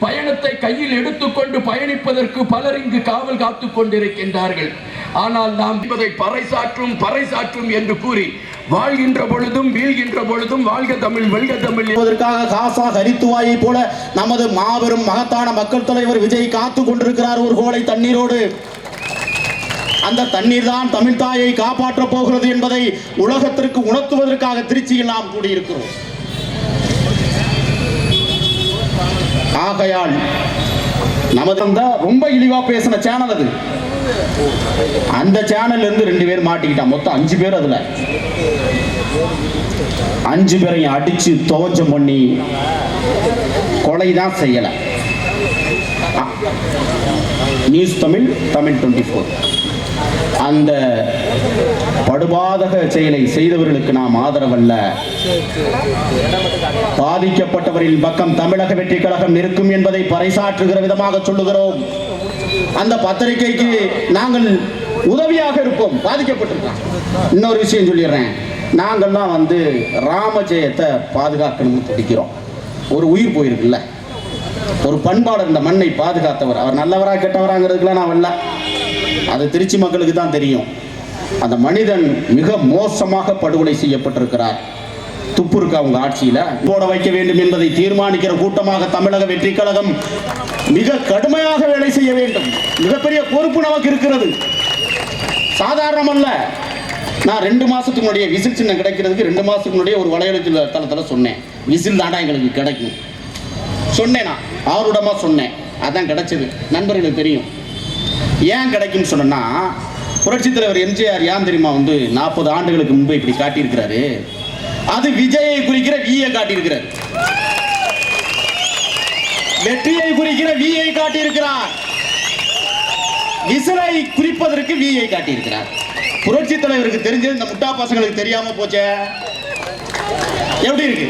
பயணத்தை கையில் எடுத்துக்கொண்டு பயணிப்பதற்கு பலர் இங்கு காவல் காத்துக் கொண்டிருக்கின்றார்கள். ஆனால் நாம் என்பதை பறைசாற்றும் பறைசாற்றும் என்று கூறி வாழ்கின்ற பொழுதும் வீழ்கின்ற பொழுதும் வாழ்க தமிழ் வெல்க தமிழ். என்பதற்காக காசா ஹரித்துவாயை போல நமது மாபெரும் மகத்தான மக்கள் தலைவர் விஜய் காத்து கொண்டிருக்கிறார் ஒரு கோடை தண்ணீரோடு. அந்த தண்ணீர் தான் தமிழ் தாயை காப்பாற்றப் போகிறது என்பதை உலகத்திற்கு உணர்த்துவதற்காக திருச்சியில் நாம் கூடியிருக்கிறோம். ஆகையால் நமது தான் ரொம்ப இழிவா பேசின சேனல் அது. அந்த சேனல்ல இருந்து ரெண்டு பேர் மாட்டிக்கிட்டான் மொத்தம் அஞ்சு பேர் அதுல. அஞ்சு பேரையும் அடிச்சு துவச்சம் பண்ணி கொலை தான் செய்யல news Tamil Tamil twenty four அந்த படுபாதக செயலை செய்தவர்களுக்கு நாம் ஆதரவல்ல. பாதிக்கப்பட்டவரின் பக்கம் தமிழக வெற்றி கழகம் இருக்கும் என்பதை பறைசாற்றுகிற விதமாக சொல்லுகிறோம். அந்த பத்திரிகைக்கு நாங்கள் உதவியாக இருப்போம். பாதிக்கப்பட்டிருக்கோம் இன்னொரு விஷயம் சொல்லிடுறேன். நாங்கள்லாம் வந்து ராமஜெயத்தை பாதுகாக்கணும்னு துடிக்கிறோம். ஒரு உயிர் போயிருக்குல்ல. ஒரு பண்பாடு இந்த மண்ணை பாதுகாத்தவர். அவர் நல்லவரா கெட்டவராங்கிறதுக்குலாம் நான் வரல. அது திருச்சி மக்களுக்கு தான் தெரியும். அந்த மனிதன் மிக மோசமாக படுகொலை செய்யப்பட்டிருக்கிறார். துப்பு இருக்கு அவங்க ஆட்சியில? போட வைக்க வேண்டும் என்பதை தீர்மானிக்கிற கூட்டமாக தமிழக வெற்றி கழகம் மிக கடுமையாக வேலை செய்ய வேண்டும். மிகப்பெரிய பொறுப்பு நமக்கு இருக்கிறது. சாதாரணம் அல்ல நான் ரெண்டு மாசத்துக்கு முன்னாடியே விசில் சின்னம் கிடைக்கிறதுக்கு ரெண்டு மாசத்துக்கு முன்னாடியே ஒரு வலையொலி தளத்தில் சொன்னேன். விசில் தாண்டா எங்களுக்கு கிடைக்கும். சொன்னேன்? நான் ஆருடமா சொன்னேன். அதான் கிடைச்சது. நண்பர்களுக்கு தெரியும். ஏன் கிடைக்கும்னு சொன்னோன்னா புரட்சி தலைவர் எம்ஜிஆர் ஏன் தெரியுமா வந்து நாற்பது ஆண்டுகளுக்கு முன்பு இப்படி காட்டியிருக்கிறாரு? அது விஜயை குறிக்கிற வியை காட்டியிருக்கிறார். வெற்றியை குறிக்கிற வியை காட்டியிருக்கிறார். விசிலை குறிப்பதற்கு வியை காட்டியிருக்கிறார். புரட்சி தலைவருக்கு தெரிஞ்சது இந்த முட்டா பசங்களுக்கு தெரியாம போச்சே. எப்படி இருக்கு?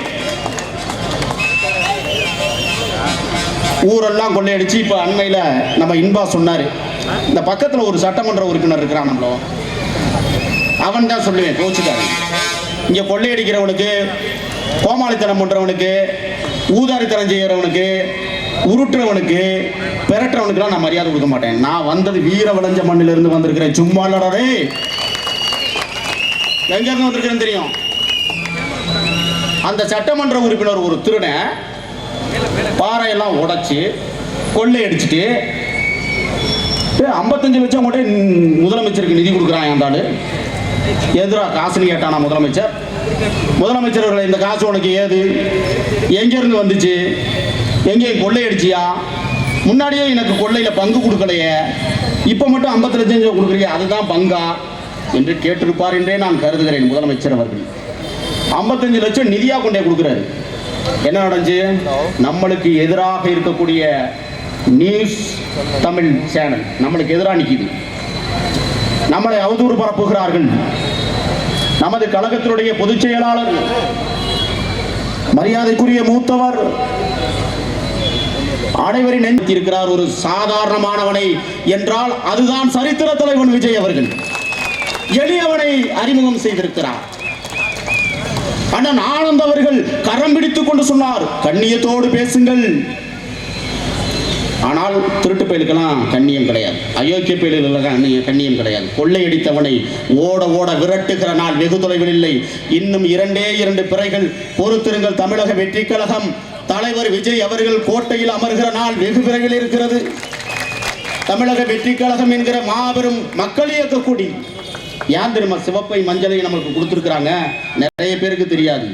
ஊரெல்லாம் கொள்ளையடிச்சு இப்போ அண்மையில் நம்ம இன்பா சொன்னார். இந்த பக்கத்தில் ஒரு சட்டமன்ற உறுப்பினர் இருக்கிறான் நம்மளோ. அவன் தான் சொல்லுவேன் கோச்சுக்காரு இங்கே கொள்ளையடிக்கிறவனுக்கு கோமாளித்தனம் பண்ணுறவனுக்கு ஊதாரித்தனம் செய்கிறவனுக்கு உருட்டுறவனுக்கு பெரட்டுறவனுக்குலாம் நான் மரியாதை கொடுக்க மாட்டேன். நான் வந்தது வீர விளைஞ்ச மண்ணிலிருந்து வந்திருக்கிறேன். சும்மா இல்லடா எங்கேருந்து வந்திருக்கிறேன்னு தெரியும்? அந்த சட்டமன்ற உறுப்பினர் ஒரு திருடன் பாறையெல்லாம் உடைச்சு கொள்ளையடிச்சிட்டு ஐம்பத்தஞ்சு லட்சம் கூட முதலமைச்சருக்கு நிதி கொடுக்குறான் அந்த ஆளு. எதிராக காசுன்னு கேட்டானா முதலமைச்சர். முதலமைச்சர் அவர்களே, இந்த காசு உனக்கு ஏது? எங்கேருந்து வந்துச்சு? எங்கேயும் கொள்ளையடிச்சியா? முன்னாடியே எனக்கு கொள்ளையில் பங்கு கொடுக்கலையே. இப்போ மட்டும் ஐம்பத்தி லட்சம் கொடுக்குறியா அதுதான் பங்கா? என்று கேட்டிருப்பார் என்றே நான் கருதுகிறேன் முதலமைச்சர் அவர்கள். ஐம்பத்தஞ்சு லட்சம் நிதியாக கொண்டே கொடுக்குறாரு. என்ன நடந்துச்சு? நம்மளுக்கு எதிராக இருக்கக்கூடிய நியூஸ் தமிழ் சேனல் நம்மளுக்கு எதிராக நிற்கிது நம்மளை அவதூறு பரப்புகிறார்கள். நமது கழகத்தினுடைய பொதுச் செயலாளர் மரியாதைக்குரிய மூத்தவர் அனைவரின் நினைத்திருக்கிறார் இருக்கிறார் ஒரு சாதாரணமானவனை என்றால் அதுதான் சரித்திர தலைவன் விஜய் அவர்கள். எளியவனை அறிமுகம் செய்திருக்கிறார். அண்ணன் ஆனந்த் அவர்கள் கரம் பிடித்துக் கொண்டு சொன்னார் கண்ணியத்தோடு பேசுங்கள். ஆனால் திருட்டு பயலுக்கெல்லாம் கண்ணியம் கிடையாது. அயோக்கிய பயலுக்கெல்லாம் கண்ணியம் கண்ணியம் கிடையாது. கொள்ளையடித்தவனை ஓட ஓட விரட்டுகிற நாள் வெகு தொலைவில் இல்லை. இன்னும் இரண்டே இரண்டு பிறைகள் பொறுத்திருங்கள் தமிழக வெற்றி கழகம். தலைவர் விஜய் அவர்கள் கோட்டையில் அமர்கிற நாள் வெகு விரைவில் இருக்கிறது. தமிழக வெற்றி கழகம் என்கிற மாபெரும் மக்கள் இயக்க ஏன் தெரியுமா? சிவப்பை மஞ்சளை நமக்கு கொடுத்துருக்குறாங்க. நிறைய பேருக்கு தெரியாது.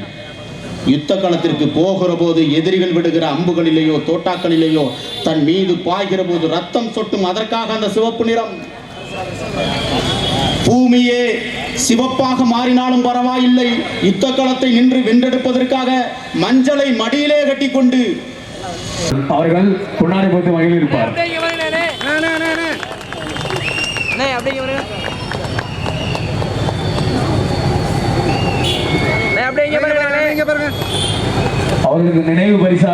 யுத்த களத்திற்கு போகிற போது எதிரிகள் விடுகிற அம்புகளிலேயோ தோட்டாக்களிலேயோ தன் மீது பாய்கிற போது ரத்தம் சொட்டும் அதற்காக அந்த சிவப்பு நிறம். பூமியே சிவப்பாக மாறினாலும் பரவாயில்லை. யுத்த களத்தை நின்று வென்றெடுப்பதற்காக மஞ்சளை மடியிலே கட்டிக்கொண்டு. அவர்கள் பொன்னாடை போட்டு மகிழ்ந்திருப்பார் அப்படியே இங்க பாருங்க. அவர்களுக்கு நினைவு பரிசா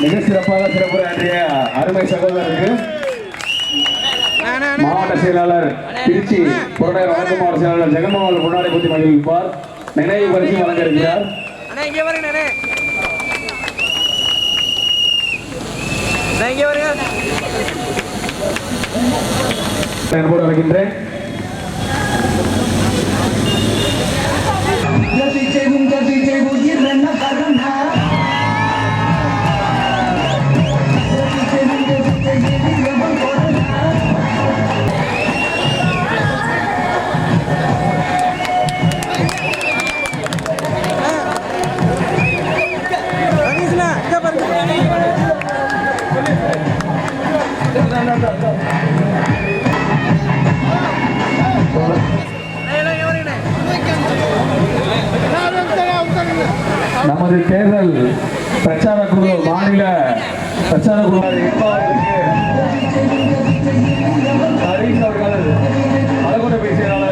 மிக சிறப்பாக சிறப்புரையாற்றிய அருமை சகோதரருக்கு மாவட்ட செயலாளர் திருச்சி புரட்டையர் வழக்கு மாவட்ட செயலாளர் ஜெகன்மோகன் கொண்டாடி குத்தி மகிழ்விப்பார். நினைவு பரிசு வழங்க இருக்கிறார். அன்போடு அழைக்கின்றேன். நமது தேர்தல் பிரச்சார குழு மாநில பிரச்சார குழு. அழகுட பேசியதால்